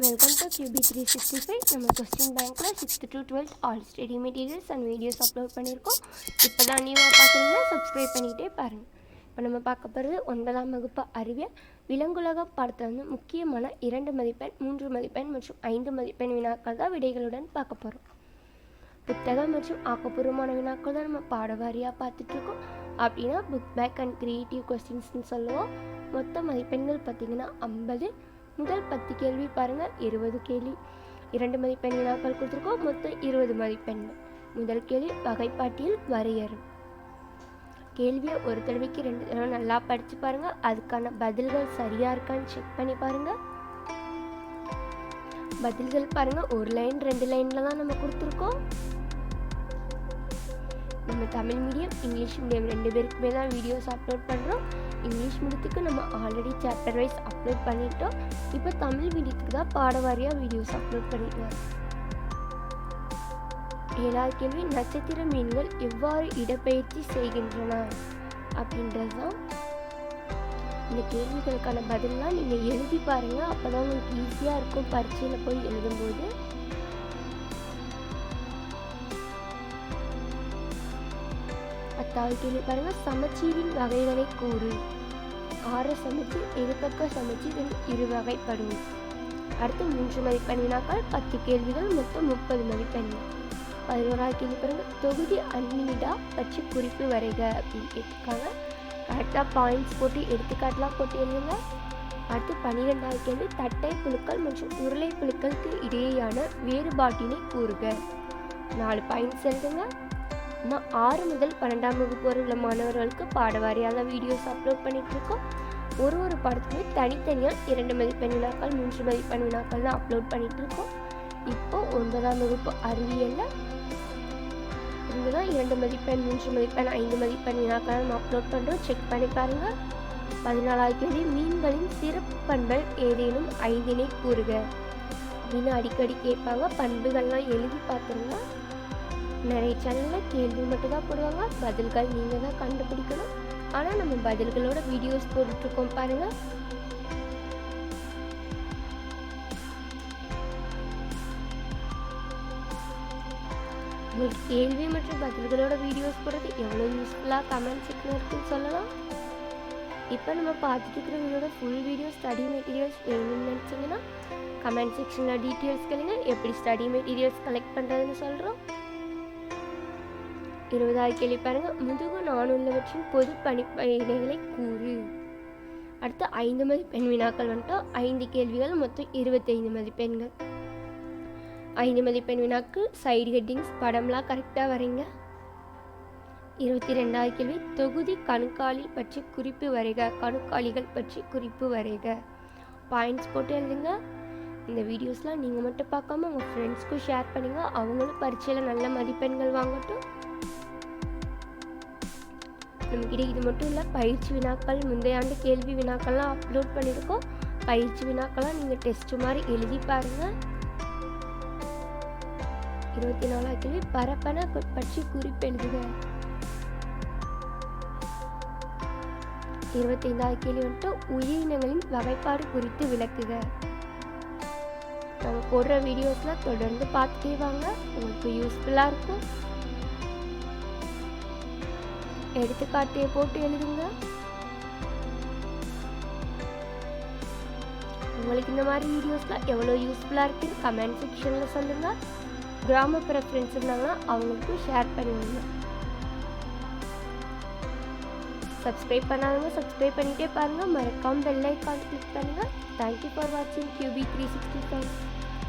Welcome to QB three sixty five நம்ம question பேங்க்கில் sixth to twelfth all study materials and videos upload பண்ணியிருக்கோம். இப்போ தான் நியூவாக பார்க்குறீங்கன்னா சப்ஸ்கிரைப் பண்ணிகிட்டே பாருங்கள் இப்போ நம்ம பார்க்க போகிறது ஒன்பதாம் வகுப்பு அறிவியல். விலங்குலக பாடத்தில் வந்து முக்கியமான இரண்டு மதிப்பெண் மூன்று மதிப்பெண் மற்றும் ஐந்து மதிப்பெண் வினாக்கள் தான் விடைகளுடன் பார்க்க போகிறோம் புத்தகம் மற்றும் ஆக்கப்பூர்வமான வினாக்கள் தான் நம்ம பாடவாரியாக பார்த்துட்ருக்கோம். அப்படின்னா புக் பேக் அண்ட் கிரியேட்டிவ் கொஸ்டின்ஸ்னு சொல்லுவோம். மொத்த மதிப்பெண்கள் பார்த்திங்கன்னா ஐம்பது முதல் பத்து கேள்வி பாருங்கள் இருபது கேள்வி. இரண்டு மதிப்பெண் வினாக்கள் கொடுத்துருக்கோம் மொத்தம் இருபது மதிப்பெண்கள். முதல் கேள்வி வகைப்பாட்டியல் வரையறும். கேள்வியை ஒரு தடவைக்கு ரெண்டு தடவை நல்லா படித்து பாருங்கள் அதுக்கான பதில்கள் சரியாக இருக்கான்னு செக் பண்ணி பாருங்கள் பதில்கள் பாருங்கள் ஒரு லைன் ரெண்டு லைனில் தான் நம்ம கொடுத்துருக்கோம். நம்ம தமிழ் மீடியம் இங்கிலீஷ் மீடியம் ரெண்டு பேருக்குமே தான் வீடியோஸ் அப்லோட் பண்ணுறோம் இங்கிலீஷ் மீடியத்துக்கு நம்ம ஆல்ரெடி சாப்டர் வைஸ் அப்லோட் பண்ணிட்டோம். இப்போ தமிழ் மீடியத்துக்கு தான் பாடவாரியாக வீடியோஸ் அப்லோட் பண்ணிட்டு ஏழாவது கேள்வி நட்சத்திர மீன்கள் எவ்வாறு இடப்பெயர்ச்சி செய்கின்றன? அப்படின்றது தான் இந்த கேள்விகளுக்கான பதிலாம் நீங்கள் எழுதி பாருங்கள் அப்போ தான் உங்களுக்கு ஈஸியாக இருக்கும் பரீட்சையில் போய் எழுதும்போது. பத்தாவது கேள்வி பாருங்கள் சமச்சீரின் வகைகளை கூறு. ஆறு சமைச்சு இரு பக்கம் சமைச்சு இரு வகைப்படும் அடுத்து மூன்று மதிப்பெண் வினாக்கள் பத்து கேள்விகள் மொத்தம் முப்பது மதிப்பெண் பதினோராவது கேள்வி பாருங்க. தொகுதி அன்னிடா பற்றி குறிப்பு வரைக அப்படின்னு கேட்டிருக்காங்க. கரெக்டாக பாயிண்ட்ஸ் போட்டு எடுத்துக்காட்டெலாம் போட்டு எழுதுங்க. அடுத்து பன்னிரெண்டாவது கேள்வி. தட்டை புழுக்கள் மற்றும் உருளை புழுக்களுக்கு இடையேயான வேறுபாட்டினை கூறுக. நாலு பாயிண்ட்ஸ் எழுதுங்க. நான் ஆறு முதல் பன்னெண்டாம் வகுப்பு வரை உள்ள மாணவர்களுக்கு பாடவாரியாக வீடியோஸ் அப்லோட் பண்ணிட்டு இருக்கோம் ஒரு ஒரு படத்துக்குமே தனித்தனியாக இரண்டு மதிப்பெண் வினாக்கள் மூன்று மதிப்பெண் வினாக்கள் தான் அப்லோட் பண்ணிட்டு இருக்கோம் இப்போ ஒன்பதாம் வகுப்பு அறிவியலில். இங்கே தான் இரண்டு மதிப்பெண் மூன்று மதிப்பெண் ஐந்து மதிப்பெண் வினாக்கள் நம்ம அப்லோட் பண்ணுறோம் செக் பண்ணி பாருங்கள் பதினாலாவது கேள்வி மீன்களின் சிறப்பு பண்புகள் ஏதேனும் ஐந்தினை கூறுக. அப்படின்னு அடிக்கடி கேட்பாங்க. பண்புகள்லாம் எழுதி பார்த்துருங்க நிறைய சேனலில் கேள்வி மட்டும் தான் போடுவாங்க. பதில்கள் நீங்கள் தான் கண்டுபிடிக்கணும். ஆனால் நம்ம பதில்களோட வீடியோஸ் போட்டுட்ருக்கோம் பாருங்கள் உங்களுக்கு கேள்வி மற்றும் பதில்களோட வீடியோஸ் போடுறது எவ்வளோ யூஸ்ஃபுல்லாக கமெண்ட் செக்ஷன் இருக்குன்னு சொல்லலாம். இப்போ நம்ம பார்த்துட்டு இருக்கிற வீடியோட ஃபுல் வீடியோ ஸ்டடி மெட்டீரியல்ஸ் வேணும்னு நினச்சிங்கன்னா கமெண்ட் செக்ஷனில் டீட்டெயில்ஸ் கேளுங்க. எப்படி ஸ்டடி மெட்டீரியல்ஸ் கலெக்ட் பண்ணுறதுன்னு சொல்கிறோம் இருபதாவது கேள்வி பாருங்க. முதுகு நானுள்ளவற்றின் பொது பணிப்பயனைகளை கூறு. அடுத்து ஐந்து மதிப்பெண் வினாக்கள் வந்துட்டு ஐந்து கேள்விகள் மொத்தம் இருபத்தைந்து மதிப்பெண்கள். ஐந்து மதிப்பெண் வினாக்கள் சைடு ஹெட்டிங்ஸ் படம்லாம் கரெக்டாக வரீங்க. இருபத்தி ரெண்டாவது கேள்வி தொகுதி கணுக்காளி பற்றி குறிப்பு வரைக கணுக்காளிகள் பற்றி குறிப்பு வரைக. பாயிண்ட்ஸ் போட்டு எழுதுங்க. இந்த வீடியோஸ்லாம் நீங்கள் மட்டும் பார்க்காம உங்கள் ஃப்ரெண்ட்ஸ்க்கும் ஷேர் பண்ணுங்கள் அவங்களும் பரீட்சையில் நல்ல மதிப்பெண்கள் வாங்கட்டும். நம்மக்கிட்ட இது மட்டும் இல்லை பயிற்சி வினாக்கள் முந்தைய ஆண்டு கேள்வி வினாக்கள்லாம் அப்லோட் பண்ணியிருக்கோம் பயிற்சி வினாக்கள்லாம் நீங்கள் டெஸ்ட்டு மாதிரி எழுதி பாருங்கள் இருபத்தி நாலாவது கேள்வி பரப்பன பற்றி குறிப்பு எழுதுக இருபத்தைந்தாவது கேள்வி வந்துட்டு உயிரினங்களின் வகைப்பாடு குறித்து விளக்குக. நாங்கள் போடுற வீடியோஸ்லாம் தொடர்ந்து பார்த்துட்டே வாங்க. உங்களுக்கு யூஸ்ஃபுல்லாக இருக்கும். எடுத்துக்காட்டியை போட்டு எழுதுங்க. உங்களுக்கு இந்த மாதிரி வீடியோஸ்லாம் எவ்வளோ யூஸ்ஃபுல்லாக இருக்குன்னு கமெண்ட் செக்ஷனில் சொல்லுங்கள் கிராமப்புற ஃப்ரெண்ட்ஸ் இருந்தாங்கன்னா அவங்களுக்கும் ஷேர் பண்ணுவீங்க சப்ஸ்கிரைப் பண்ணாதவங்க சப்ஸ்கிரைப் பண்ணிகிட்டே பாருங்கள் மறக்காம பெல் ஐக்கான் கிளிக் பண்ணுங்கள் தேங்க்யூ ஃபார் வாட்சிங் கியூபி த்ரீ சிக்ஸ்டி ஃபைவ்